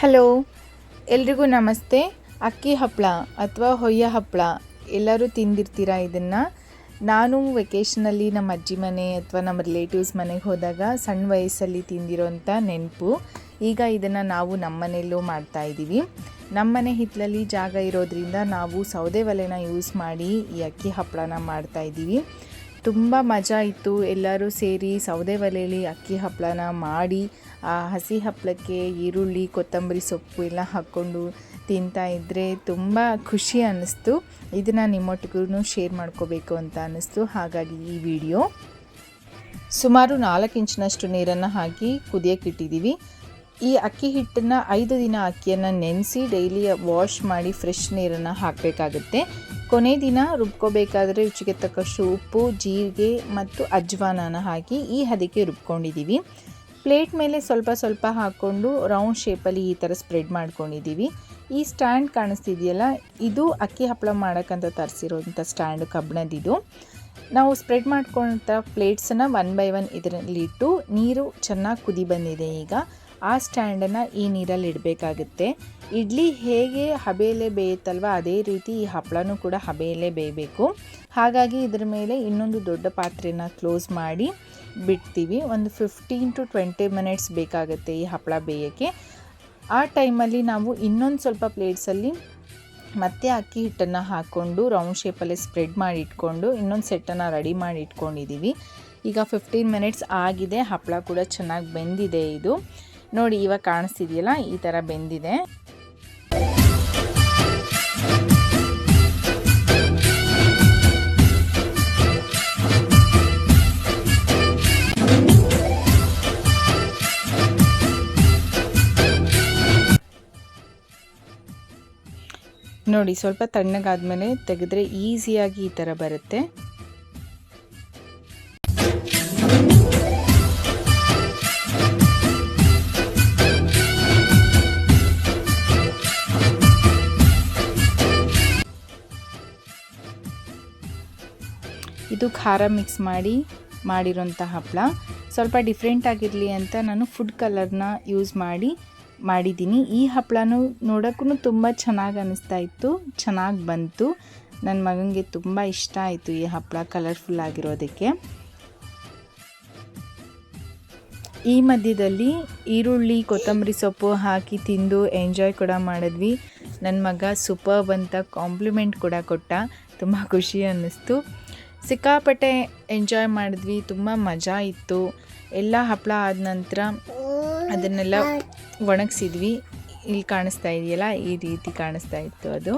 Hello, ಎಲ್ರಿಗೂ ನಮಸ್ತೆ. ಅಕ್ಕಿ ಹಪ್ಪಳ ಅಥವಾ ಹೊಯ್ಯ ಹಪ್ಪಳ ಎಲ್ಲರೂ ತಿಂದಿರ್ತೀರಾ ಇದನ್ನು? ನಾನು ವೆಕೇಷನಲ್ಲಿ ನಮ್ಮ ಅಜ್ಜಿ ಮನೆ ಅಥವಾ ನಮ್ಮ ರಿಲೇಟಿವ್ಸ್ ಮನೆಗೆ ಹೋದಾಗ ಸಣ್ಣ ವಯಸ್ಸಲ್ಲಿ ತಿಂದಿರೋಂಥ ನೆನಪು. ಈಗ ಇದನ್ನು ನಾವು ನಮ್ಮ ಮನೆಯಲ್ಲೂ ಮಾಡ್ತಾ ಇದ್ದೀವಿ. ನಮ್ಮ ಮನೆ ಹಿತ್ತಲಲ್ಲಿ ಜಾಗ ಇರೋದ್ರಿಂದ ನಾವು ಸೌದೆ ಒಲೆನ ಯೂಸ್ ಮಾಡಿ ಈ ಅಕ್ಕಿ ಹಪ್ಪಳನ ಮಾಡ್ತಾ ಇದ್ದೀವಿ. ತುಂಬ ಮಜಾ ಇತ್ತು. ಎಲ್ಲರೂ ಸೇರಿ ಸೌದೆ ಒಲೆಯಲ್ಲಿ ಅಕ್ಕಿ ಹಪ್ಪಳನ ಮಾಡಿ, ಆ ಹಸಿ ಹಪ್ಪಳಕ್ಕೆ ಈರುಳ್ಳಿ, ಕೊತ್ತಂಬರಿ ಸೊಪ್ಪು ಎಲ್ಲ ಹಾಕ್ಕೊಂಡು ತಿಂತಾ ಇದ್ದರೆ ತುಂಬ ಖುಷಿ ಅನ್ನಿಸ್ತು. ಇದನ್ನು ನಿಮ್ಮೊಟ್ಟಿಗೂ ಶೇರ್ ಮಾಡ್ಕೋಬೇಕು ಅಂತ ಅನ್ನಿಸ್ತು. ಹಾಗಾಗಿ ಈ ವಿಡಿಯೋ. ಸುಮಾರು ನಾಲ್ಕು ಇಂಚಿನಷ್ಟು ನೀರನ್ನು ಹಾಕಿ ಕುದಿಯೋಕ್ಕಿಟ್ಟಿದ್ದೀವಿ ಈ ಅಕ್ಕಿ ಹಿಟ್ಟನ್ನು ಐದು ದಿನ ಅಕ್ಕಿಯನ್ನು ನೆನೆಸಿ ಡೈಲಿ ವಾಶ್ ಮಾಡಿ ಫ್ರೆಶ್ ನೀರನ್ನು ಹಾಕಬೇಕಾಗುತ್ತೆ. ಕೊನೆ ದಿನ ರುಬ್ಕೋಬೇಕಾದ್ರೆ ರುಚಿಗೆ ತಕ್ಕಷ್ಟು ಉಪ್ಪು, ಜೀರಿಗೆ ಮತ್ತು ಅಜ್ವಾನನ ಹಾಕಿ ಈ ಹದಕ್ಕೆ ರುಬ್ಕೊಂಡಿದ್ದೀವಿ ಪ್ಲೇಟ್ ಮೇಲೆ ಸ್ವಲ್ಪ ಸ್ವಲ್ಪ ಹಾಕ್ಕೊಂಡು ರೌಂಡ್ ಶೇಪಲ್ಲಿ ಈ ಥರ ಸ್ಪ್ರೆಡ್ ಮಾಡ್ಕೊಂಡಿದ್ದೀವಿ ಈ ಸ್ಟ್ಯಾಂಡ್ ಕಾಣಿಸ್ತಿದೆಯಲ್ಲ, ಇದು ಅಕ್ಕಿ ಹಪ್ಪಳ ಮಾಡೋಕ್ಕಂತ ತರಿಸಿರೋಂಥ ಸ್ಟ್ಯಾಂಡ್ ಕಬ್ಬಣದಿದು ನಾವು ಸ್ಪ್ರೆಡ್ ಮಾಡ್ಕೊಂಥ ಪ್ಲೇಟ್ಸನ್ನು ಒನ್ ಬೈ ಒನ್ ಇದರಲ್ಲಿಟ್ಟು ನೀರು ಚೆನ್ನಾಗಿ ಕುದಿ ಬಂದಿದೆ ಈಗ. ಆ ಸ್ಟ್ಯಾಂಡನ್ನು ಈ ನೀರಲ್ಲಿ ಇಡಬೇಕಾಗುತ್ತೆ. ಇಡ್ಲಿ ಹೇಗೆ ಹಬೆಯಲ್ಲೇ ಬೇಯುತ್ತಲ್ವ ಅದೇ ರೀತಿ ಈ ಹಪ್ಪಳನೂ ಕೂಡ ಹಬೆಯಲ್ಲೇ ಬೇಯಬೇಕು. ಹಾಗಾಗಿ ಇದರ ಮೇಲೆ ಇನ್ನೊಂದು ದೊಡ್ಡ ಪಾತ್ರೆನ ಕ್ಲೋಸ್ ಮಾಡಿ ಬಿಡ್ತೀವಿ. ಒಂದು ಫಿಫ್ಟೀನ್ ಟು ಟ್ವೆಂಟಿ ಮಿನಿಟ್ಸ್ ಬೇಕಾಗುತ್ತೆ ಈ ಹಪ್ಪಳ ಬೇಯೋಕ್ಕೆ. ಆ ಟೈಮಲ್ಲಿ ನಾವು ಇನ್ನೊಂದು ಸ್ವಲ್ಪ ಪ್ಲೇಟ್ಸಲ್ಲಿ ಮತ್ತೆ ಅಕ್ಕಿ ಹಿಟ್ಟನ್ನು ಹಾಕ್ಕೊಂಡು ರೌಂಡ್ ಶೇಪಲ್ಲಿ ಸ್ಪ್ರೆಡ್ ಮಾಡಿ ಇಟ್ಕೊಂಡು ಇನ್ನೊಂದು ಸೆಟ್ಟನ್ನು ರೆಡಿ ಮಾಡಿ ಇಟ್ಕೊಂಡಿದ್ದೀವಿ. ಈಗ ಫಿಫ್ಟೀನ್ ಮಿನಿಟ್ಸ್ ಆಗಿದೆ. ಹಪ್ಪಳ ಕೂಡ ಚೆನ್ನಾಗಿ ಬೆಂದಿದೆ ಇದು. ನೋಡಿ ಇವಾಗ ಕಾಣಿಸ್ತಿದೆಯಲ್ಲ ಈ ಥರ ಬೆಂದಿದೆ. ನೋಡಿ ಸ್ವಲ್ಪ ತಣ್ಣಗಾದ್ಮೇಲೆ ತೆಗೆದ್ರೆ ಈಸಿಯಾಗಿ ಈ ಥರ ಬರುತ್ತೆ. ಇದು ಖಾರ ಮಿಕ್ಸ್ ಮಾಡಿ ಮಾಡಿರೋಂಥ ಹಪ್ಪಳ ಸ್ವಲ್ಪ ಡಿಫ್ರೆಂಟ್ ಆಗಿರಲಿ ಅಂತ ನಾನು ಫುಡ್ ಕಲರ್ನ ಯೂಸ್ ಮಾಡಿ, ಮಾಡಿದ್ದೀನಿ. ಈ ಹಪ್ಪಳನೂ ನೋಡೋಕ್ಕೂ ತುಂಬ ಚೆನ್ನಾಗಿ ಅನ್ನಿಸ್ತಾ ಇತ್ತು, ಚೆನ್ನಾಗಿ ಬಂತು. ನನ್ನ ಮಗನಿಗೆ ತುಂಬ ಇಷ್ಟ ಆಯಿತು ಈ ಹಪ್ಪಳ ಕಲರ್ಫುಲ್ ಆಗಿರೋದಕ್ಕೆ. ಈ ಮಧ್ಯದಲ್ಲಿ ಈರುಳ್ಳಿ, ಕೊತ್ತಂಬರಿ ಸೊಪ್ಪು ಹಾಕಿ ತಿಂದು ಎಂಜಾಯ್ ಕೂಡ ಮಾಡಿದ್ವಿ. ನನ್ನ ಮಗ ಸೂಪರ್ಬ್ ಅಂತ ಕಾಂಪ್ಲಿಮೆಂಟ್ ಕೂಡ ಕೊಟ್ಟ. ತುಂಬ ಖುಷಿ ಅನ್ನಿಸ್ತು ಸಿಕ್ಕಾಪಟ್ಟೆ ಎಂಜಾಯ್ ಮಾಡಿದ್ವಿ, ತುಂಬ ಮಜಾ ಇತ್ತು. ಎಲ್ಲ ಹಪ್ಪಳ ಆದ ನಂತರ ಅದನ್ನೆಲ್ಲ ಒಣಗಿಸಿದ್ವಿ. ಇಲ್ಲಿ ಕಾಣಿಸ್ತಾ ಇದೆಯಲ್ಲ, ಈ ರೀತಿ ಕಾಣಿಸ್ತಾ ಇತ್ತು ಅದು.